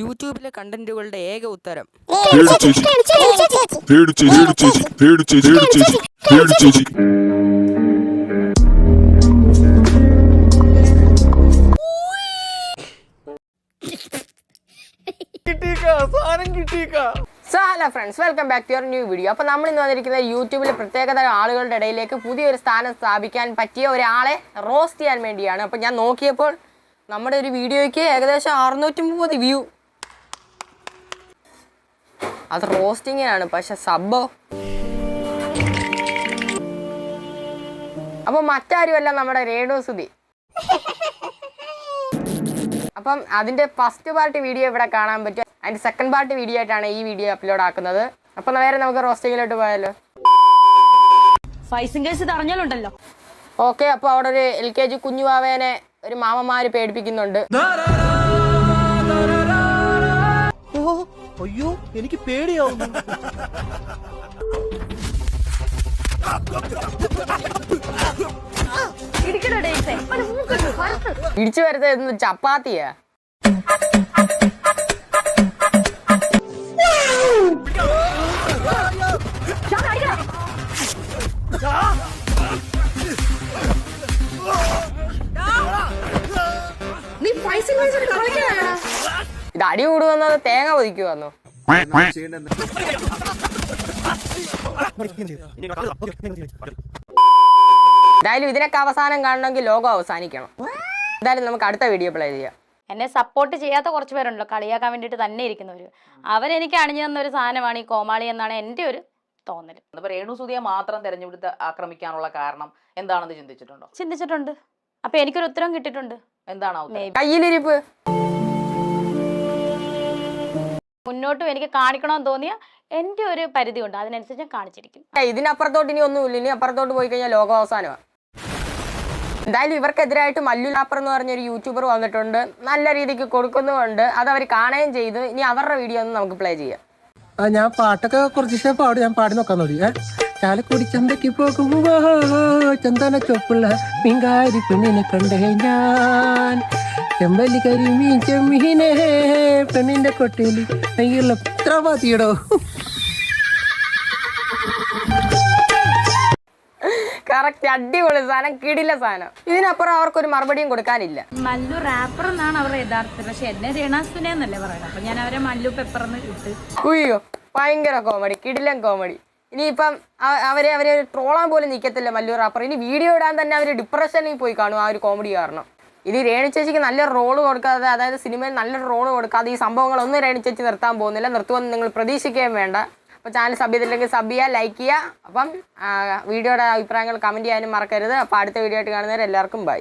യൂട്യൂബിലെ കണ്ടന്റുകളുടെ ഏക ഉത്തരം so hello friends welcome back to your new video അപ്പോൾ നമ്മൾ ഇന്ന് വന്നിരിക്കുന്നത് യൂട്യൂബിലെ പ്രത്യേകത ആളുകളുടെ ഇടയിലേക്ക് പുതിയൊരു സ്ഥാനം സ്ഥാപിക്കാൻ പറ്റിയ ഒരാളെ റോസ്റ്റ് ചെയ്യാൻ വേണ്ടിയാണ് അപ്പോൾ ഞാൻ നോക്കിയപ്പോൾ നമ്മുടെ ഒരു വീഡിയോയ്ക്ക് ഏകദേശം അറുന്നൂറ്റി മുപ്പത് വ്യൂ അത് റോസ്റ്റിങ്ങിനാണ് പക്ഷെ സബോ അപ്പോൾ മറ്റാരുമല്ല നമ്മുടെ രേണുസുതി അപ്പം അതിന്റെ ഫസ്റ്റ് പാർട്ട് വീഡിയോ ഇവിടെ കാണാൻ പറ്റും. അതിന്റെ സെക്കൻഡ് പാർട്ട് വീഡിയോ ആയിട്ടാണ് ഈ വീഡിയോ അപ്ലോഡ് ആക്കുന്നത്. അപ്പം നേരെ നമുക്ക് റോസ്റ്റിങ്ങിലോട്ട് പോയാലോ? അറിഞ്ഞാലുണ്ടല്ലോ. ഓക്കെ അപ്പോൾ അവിടെ ഒരു എൽ കെ ജി കുഞ്ഞുവാവേനെ ഒരു മാമന്മാര് പേടിപ്പിക്കുന്നുണ്ട്. അയ്യോ എനിക്ക് പേടിയാവുന്നു. ഇടിച്ചു വരുന്നത് ചപ്പാത്തിയാ? ഇത് അടി കൂടുവന്നത് തേങ്ങ പൊതിക്കു വന്നു എന്തായാലും ഇതിനൊക്കെ അവസാനം കാണണമെങ്കിൽ ലോകം അവസാനിക്കണം. എന്തായാലും നമുക്ക് അടുത്ത വീഡിയോ പ്ലേ ചെയ്യാം. എന്നെ സപ്പോർട്ട് ചെയ്യാത്ത കുറച്ച് പേരുണ്ടല്ലോ കളിയാക്കാൻ വേണ്ടിയിട്ട് തന്നെ ഇരിക്കുന്നവർ അവരെനിക്ക് അണിഞ്ഞു തന്ന ഒരു സാധനമാണ് ഈ കോമാളി എന്നാണ് എന്റെ ഒരു തോന്നൽ രേണു സുധിയെ മാത്രം തെരഞ്ഞെടുത്ത് ആക്രമിക്കാനുള്ള കാരണം എന്താണെന്ന് ചിന്തിച്ചിട്ടുണ്ടോ? ചിന്തിച്ചിട്ടുണ്ട്. അപ്പൊ എനിക്കൊരു ഉത്തരം കിട്ടിയിട്ടുണ്ട്. എന്താണ് ആ ഉത്തരം? Maybe. കയ്യിലിരിപ്പ്. മുന്നോട്ടും എനിക്ക് കാണിക്കണമെന്ന് തോന്നിയ എന്റെ ഒരു പരിധി ഉണ്ട് അതിനനുസരിച്ച് ഞാൻ കാണിച്ചിരിക്കും. ഇതിനപ്പുറത്തോട്ട് ഇനി ഒന്നുമില്ല. ഇനി അപ്പുറത്തോട്ട് പോയി കഴിഞ്ഞാൽ ലോകം അവസാനമാണ് എന്തായാലും ഇവർക്കെതിരായിട്ട് മല്ലുലാപ്പർ എന്ന് പറഞ്ഞൊരു യൂട്യൂബർ വന്നിട്ടുണ്ട്. നല്ല രീതിക്ക് കൊടുക്കുന്നുമുണ്ട്. അത് അവർ കാണുകയും ചെയ്തു. ഇനി അവരുടെ വീഡിയോ ഒന്ന് നമുക്ക് പ്ലേ ചെയ്യാം. ആ ഞാൻ പാട്ടൊക്കെ കുറച്ച് ദിവസം പാടും. ഞാൻ പാടി നോക്കാൻ തുടങ്ങി ഏ? ചാലക്കുടി ചന്തയ്ക്ക് പോകുമ്പോ ചന്ദന ചൊപ്പുള്ള പിങ്കാരി പെണ്ണിനെ കണ്ടേ ഞാൻ. ചെമ്പല്ലി കരിമീൻ ചെമ്മീനെ പെണ്ണിന്റെ കൊട്ടയിൽ കയ്യുള്ള എത്ര പാത്തിയടോ. കറക്റ്റ് അടിപൊളി സാധനം കിടില സാധനം. ഇതിനപ്പുറം അവർക്കൊരു മറുപടിയും കൊടുക്കാനില്ല. മല്ലു റാപ്പർ എന്നാണ് അവരുടെ യഥാർത്ഥത്തിൽ. പക്ഷെ എന്നെ രേണാസുനെ എന്നല്ലേ പറയുന്നത്. അപ്പൊ ഞാൻ അവരെ മല്ലു പെപ്പർ എന്ന് ഇട്ട്. ഉയ്യോ ഭയങ്കര കോമഡി കിടിലൻ കോമഡി ഇനിയിപ്പം അവരെ അവരെ ട്രോളാൻ പോലും നിൽക്കത്തില്ല മല്ലു റാപ്പർ ഇനി വീഡിയോ ഇടാൻ തന്നെ അവർ ഡിപ്രഷനിൽ പോയി കാണും ആ ഒരു കോമഡി കാരണം. ഇത് രേണു ചേച്ചിക്ക് നല്ലൊരു റോൾ കൊടുക്കാതെ അതായത് സിനിമയിൽ നല്ലൊരു റോൾ കൊടുക്കാതെ ഈ സംഭവങ്ങളൊന്നും രേണു ചേച്ചി നിർത്താൻ പോകുന്നില്ല. നിർത്തുമെന്ന് നിങ്ങൾ പ്രതീക്ഷിക്കുകയും വേണ്ട. അപ്പോൾ ചാനൽ സബ് ചെയ്തില്ലെങ്കിൽ സബ് ചെയ്യുക ലൈക്ക് ചെയ്യുക. അപ്പം വീഡിയോയുടെ അഭിപ്രായങ്ങൾ കമന്റ് ചെയ്യാനും മറക്കരുത്. അപ്പോൾ അടുത്ത വീഡിയോ ആയിട്ട് കാണുന്നവരെല്ലാവർക്കും ബൈ